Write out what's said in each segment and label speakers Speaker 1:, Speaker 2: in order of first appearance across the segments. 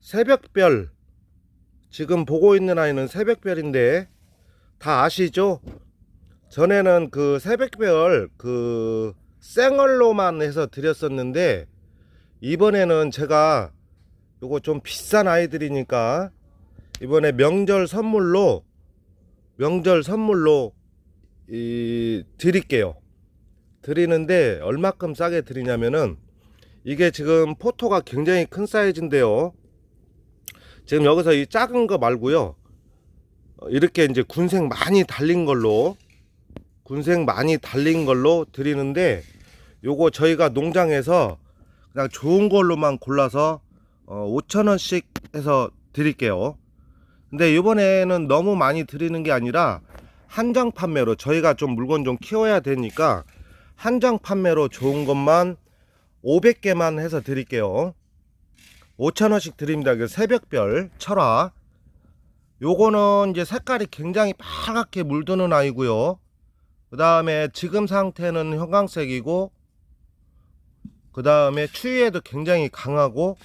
Speaker 1: 새벽별 지금 보고 있는 아이는 새벽별인데 다 아시죠? 전에는 그 새벽별 그 생얼로만 해서 드렸었는데 이번에는 제가 요거 좀 비싼 아이들이니까 이번에 명절 선물로 명절 선물로 이 드릴게요. 드리는데 얼마큼 싸게 드리냐면은 이게 지금 포토가 굉장히 큰 사이즈인데요. 지금 여기서 이 작은 거 말고요. 어, 이렇게 이제 군색 많이 달린 걸로 군색 많이 달린 걸로 드리는데 요거 저희가 농장에서 그냥 좋은 걸로만 골라서 어, 5천원씩 해서 드릴게요. 근데 이번에는 너무 많이 드리는 게 아니라 한정 판매로 저희가 좀 물건 좀 키워야 되니까 한정 판매로 좋은 것만 500개만 해서 드릴게요. 5천원씩 드립니다. 그 새벽별 철화. 요거는 이제 색깔이 굉장히 빨갛게 물드는 아이고요. 그 다음에 지금 상태는 형광색이고, 그 다음에 추위에도 굉장히 강하고,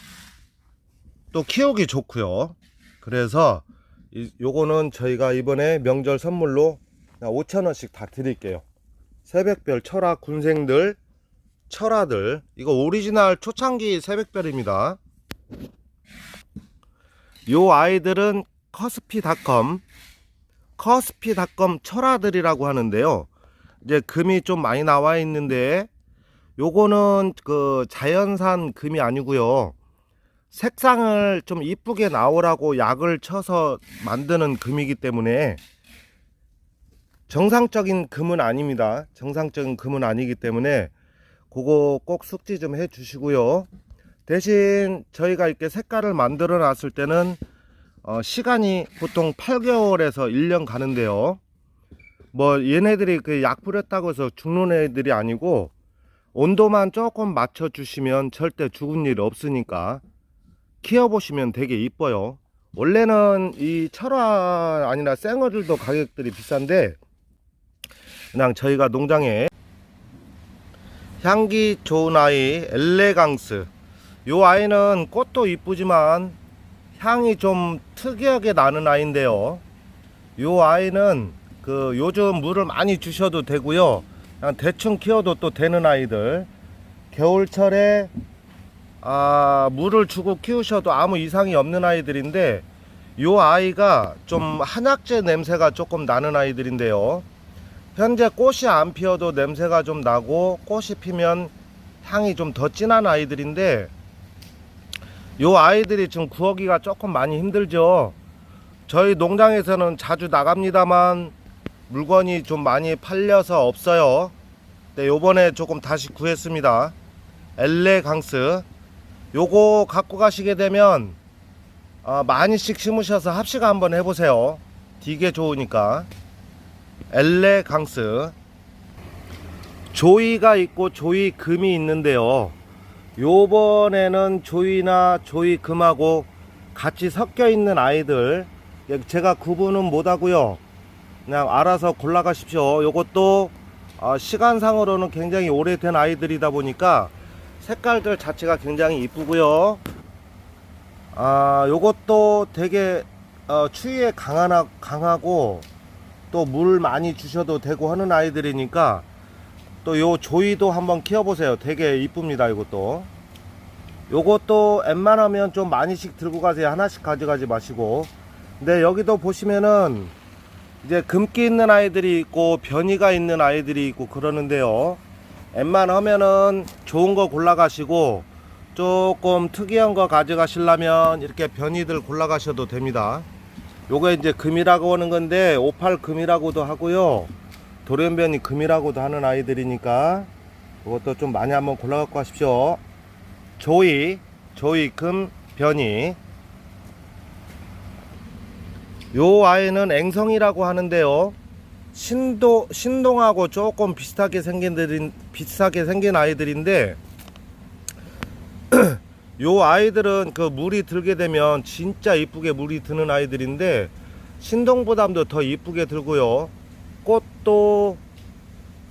Speaker 1: 또 키우기 좋고요. 그래서 이- 요거는 저희가 이번에 명절 선물로 5천원씩 다 드릴게요. 새벽별 철화 군생들, 철화들. 이거 오리지널 초창기 새벽별입니다. 요 아이들은 커스피닷컴 커스피닷컴 철화들이라고 하는데요. 이제 금이 좀 많이 나와 있는데 요거는 그 자연산 금이 아니고요. 색상을 좀 이쁘게 나오라고 약을 쳐서 만드는 금이기 때문에 정상적인 금은 아닙니다. 정상적인 금은 아니기 때문에 그거 꼭 숙지 좀 해 주시고요. 대신 저희가 이렇게 색깔을 만들어 놨을 때는 어, 시간이 보통 8개월에서 1년 가는데요. 뭐 얘네들이 그 약 뿌렸다고 해서 죽는 애들이 아니고 온도만 조금 맞춰 주시면 절대 죽은 일 없으니까 키워 보시면 되게 이뻐요. 원래는 이 철화 아니라 생어들도 가격들이 비싼데 그냥 저희가 농장에 향기 좋은 아이 엘레강스 요 아이는 꽃도 이쁘지만 향이 좀 특이하게 나는 아이인데요. 요 아이는 그 요즘 물을 많이 주셔도 되고요. 그냥 대충 키워도 또 되는 아이들. 겨울철에 아, 물을 주고 키우셔도 아무 이상이 없는 아이들인데 요 아이가 좀 한약재 냄새가 조금 나는 아이들인데요. 현재 꽃이 안 피어도 냄새가 좀 나고 꽃이 피면 향이 좀 더 진한 아이들인데 요 아이들이 지금 구하기가 조금 많이 힘들죠. 저희 농장에서는 자주 나갑니다만 물건이 좀 많이 팔려서 없어요. 네, 요번에 조금 다시 구했습니다. 엘레강스. 요거 갖고 가시게 되면 아, 많이씩 심으셔서 합식 한번 해보세요. 되게 좋으니까. 엘레강스. 조이가 있고 조이 금이 있는데요. 요번에는 조이나 조이 금하고 같이 섞여 있는 아이들 제가 구분은 못 하고요. 그냥 알아서 골라 가십시오. 요것도 어, 시간상으로는 굉장히 오래된 아이들이다 보니까 색깔들 자체가 굉장히 이쁘고요. 아, 요것도 되게 어, 추위에 강하고 또 물 많이 주셔도 되고 하는 아이들이니까 또 요 조이도 한번 키워보세요. 되게 이쁩니다. 이것도. 요것도 웬만하면 좀 많이씩 들고 가세요. 하나씩 가져가지 마시고. 근데 여기도 보시면은 이제 금기 있는 아이들이 있고 변이가 있는 아이들이 있고 그러는데요. 웬만하면은 좋은 거 골라가시고 조금 특이한 거 가져가시려면 이렇게 변이들 골라가셔도 됩니다. 요거 이제 금이라고 하는 건데 오팔 금이라고도 하고요. 돌연변이 금이라고도 하는 아이들이니까 이것도 좀 많이 한번 골라 갖고 가십시오. 조이, 조이 금 변이. 요 아이는 앵성이라고 하는데요. 신도 신동하고 조금 비슷하게 생긴 들인 비슷하게 생긴 아이들인데 요 아이들은 그 물이 들게 되면 진짜 이쁘게 물이 드는 아이들인데 신동보다도 더 이쁘게 들고요. 꽃도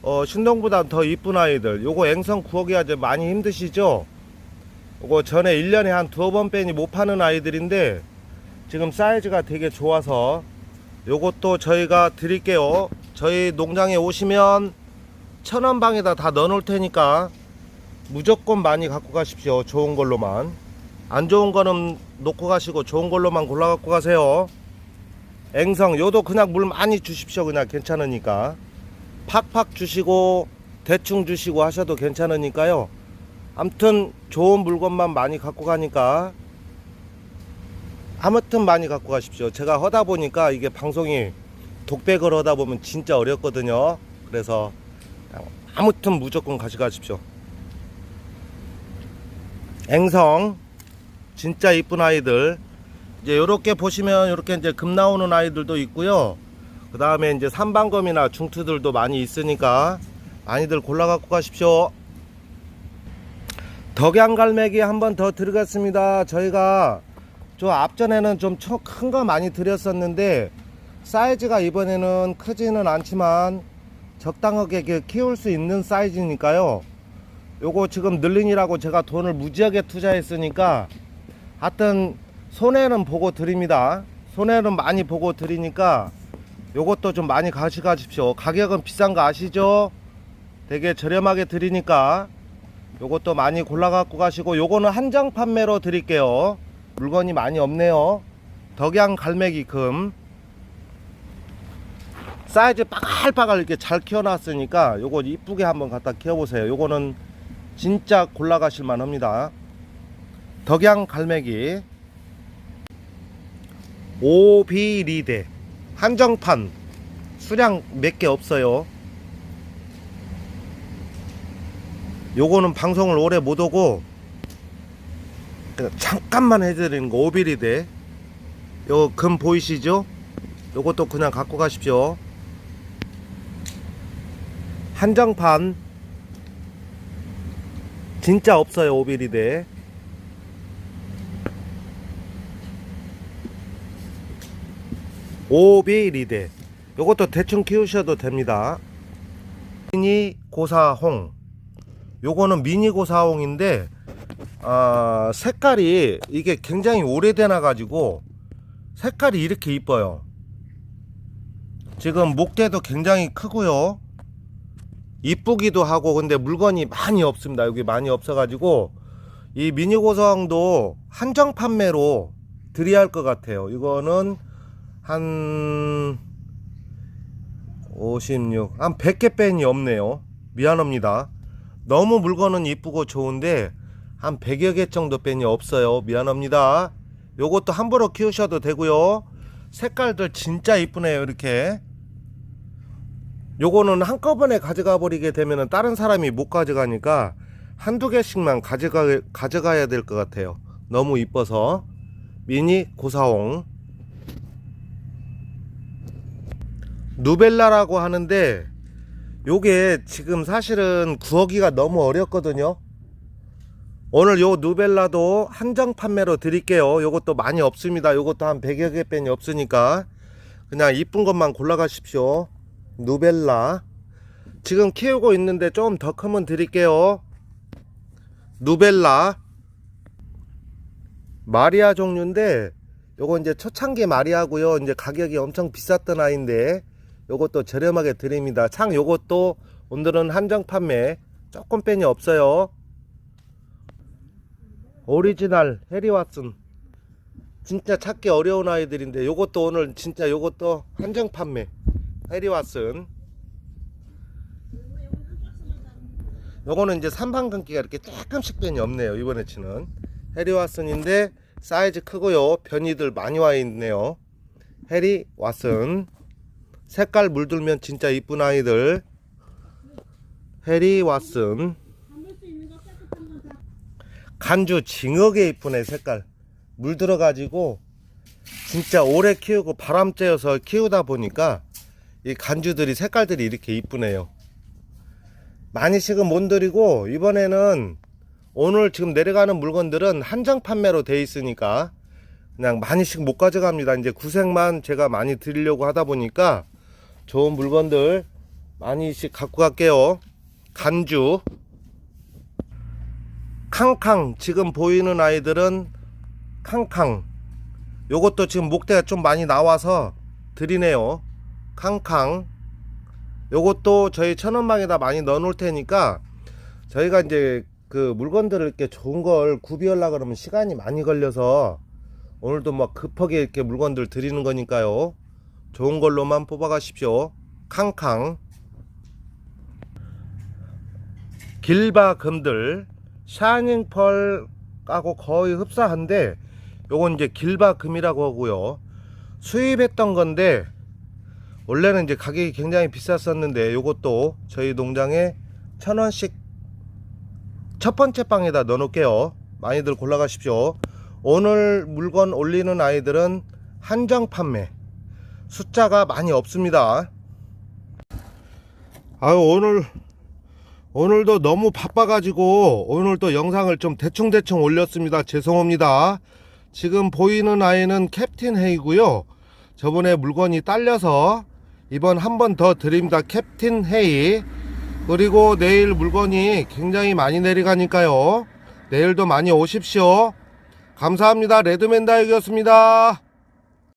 Speaker 1: 어, 신동보다 더 이쁜 아이들. 요거 앵성 구하기 아주 많이 힘드시죠? 요거 전에 1년에 한 두어 번 빼니 못 파는 아이들인데 지금 사이즈가 되게 좋아서 요것도 저희가 드릴게요. 저희 농장에 오시면 천원 방에다 다 넣어 놓을 테니까 무조건 많이 갖고 가십시오. 좋은 걸로만. 안 좋은 거는 놓고 가시고 좋은 걸로만 골라 갖고 가세요. 앵성 요도 그냥 물 많이 주십시오. 그냥 괜찮으니까. 팍팍 주시고 대충 주시고 하셔도 괜찮으니까요. 암튼 좋은 물건만 많이 갖고 가니까 아무튼 많이 갖고 가십시오. 제가 하다 보니까 이게 방송이 독백을 하다 보면 진짜 어렵거든요. 그래서 아무튼 무조건 가져가십시오. 앵성 진짜 이쁜 아이들 이제 요렇게 보시면 요렇게 이제 금 나오는 아이들도 있고요. 그 다음에 이제 삼방검이나 중투들도 많이 있으니까 많이들 골라 갖고 가십시오. 덕양갈매기 한 번 더 들어갔습니다. 저희가 저 앞전에는 좀 큰 거 많이 드렸었는데 사이즈가 이번에는 크지는 않지만 적당하게 이렇게 키울 수 있는 사이즈니까요. 요거 지금 늘린이라고 제가 돈을 무지하게 투자했으니까 하여튼 손해는 보고 드립니다. 손해는 많이 보고 드리니까 요것도 좀 많이 가져가십시오. 가격은 비싼 거 아시죠? 되게 저렴하게 드리니까 요것도 많이 골라 갖고 가시고 요거는 한정 판매로 드릴게요. 물건이 많이 없네요. 덕양 갈매기 금 사이즈 빠갈빠갈 이렇게 잘 키워놨으니까 요거 이쁘게 한번 갖다 키워보세요. 요거는 진짜 골라 가실만 합니다. 덕양 갈매기 오비리대 한정판 수량 몇 개 없어요. 요거는 방송을 오래 못 오고 잠깐만 해드리는 거 오비리대 요금 보이시죠? 요것도 그냥 갖고 가십시오. 한정판 진짜 없어요 오비리대 오비리대 요것도 대충 키우셔도 됩니다. 미니 고사홍. 요거는 미니 고사홍인데 아 색깔이 이게 굉장히 오래되나 가지고 색깔이 이렇게 이뻐요. 지금 목대도 굉장히 크고요. 이쁘기도 하고 근데 물건이 많이 없습니다. 여기 많이 없어 가지고 이 미니 고사홍도 한정 판매로 드려야 할 것 같아요. 이거는 한 56, 한 100개 뺀이 없네요. 미안합니다. 너무 물건은 이쁘고 좋은데 한 100여 개 정도 뺀이 없어요. 미안합니다. 요것도 함부로 키우셔도 되고요. 색깔들 진짜 이쁘네요. 이렇게. 요거는 한꺼번에 가져가 버리게 되면은 다른 사람이 못 가져가니까 한두 개씩만 가져가, 가져가야 될 것 같아요. 너무 이뻐서. 미니 고사홍. 누벨라라고 하는데 요게 지금 사실은 구하기가 너무 어렵거든요. 오늘 요 누벨라도 한정 판매로 드릴게요. 요것도 많이 없습니다. 요것도 한 100여 개 뺀이 없으니까 그냥 이쁜 것만 골라 가십시오. 누벨라. 지금 키우고 있는데 좀 더 크면 드릴게요. 누벨라. 마리아 종류인데 요거 이제 초창기 마리아고요. 이제 가격이 엄청 비쌌던 아이인데 요것도 저렴하게 드립니다. 창 요것도 오늘은 한정 판매. 조금 뺀이 없어요. 오리지널 해리 왓슨. 진짜 찾기 어려운 아이들인데 요것도 오늘 진짜 요것도 한정 판매. 해리 왓슨. 요거는 이제 삼방근기가 이렇게 조금씩 뺀이 없네요 이번에 치는. 해리 왓슨인데 사이즈 크고요. 변이들 많이 와 있네요. 해리 왓슨 색깔 물들면 진짜 이쁜 아이들. 해리 왓슨. 간주 징하게 이쁘네 색깔 물들어 가지고 진짜 오래 키우고 바람 쬐어서 키우다 보니까 이 간주들이 색깔들이 이렇게 이쁘네요. 많이씩은 못 드리고 이번에는 오늘 지금 내려가는 물건들은 한정 판매로 돼 있으니까 그냥 많이씩 못 가져갑니다. 이제 구색만 제가 많이 드리려고 하다 보니까 좋은 물건들 많이씩 갖고 갈게요. 간주. 캉캉. 지금 보이는 아이들은 캉캉. 요것도 지금 목대가 좀 많이 나와서 드리네요. 캉캉. 요것도 저희 천원방에다 많이 넣어 놓을 테니까 저희가 이제 그 물건들을 이렇게 좋은 걸 구비하려 그러면 시간이 많이 걸려서 오늘도 막 급하게 이렇게 물건들 드리는 거니까요 좋은 걸로만 뽑아 가십시오. 캉캉. 길바 금들 샤닝펄하고 거의 흡사한데 요건 이제 길바 금이라고 하고요. 수입했던 건데 원래는 이제 가격이 굉장히 비쌌었는데 요것도 저희 농장에 천 원씩 첫 번째 방에다 넣어 놓을게요. 많이들 골라 가십시오. 오늘 물건 올리는 아이들은 한정 판매 숫자가 많이 없습니다 아유 오늘 오늘도 너무 바빠가지고 오늘도 영상을 좀 대충대충 올렸습니다. 죄송합니다. 지금 보이는 아이는 캡틴 헤이고요. 저번에 물건이 딸려서 이번 한 번 더 드립니다. 캡틴 헤이. 그리고 내일 물건이 굉장히 많이 내려가니까요. 내일도 많이 오십시오. 감사합니다. 레드맨 다육이었습니다.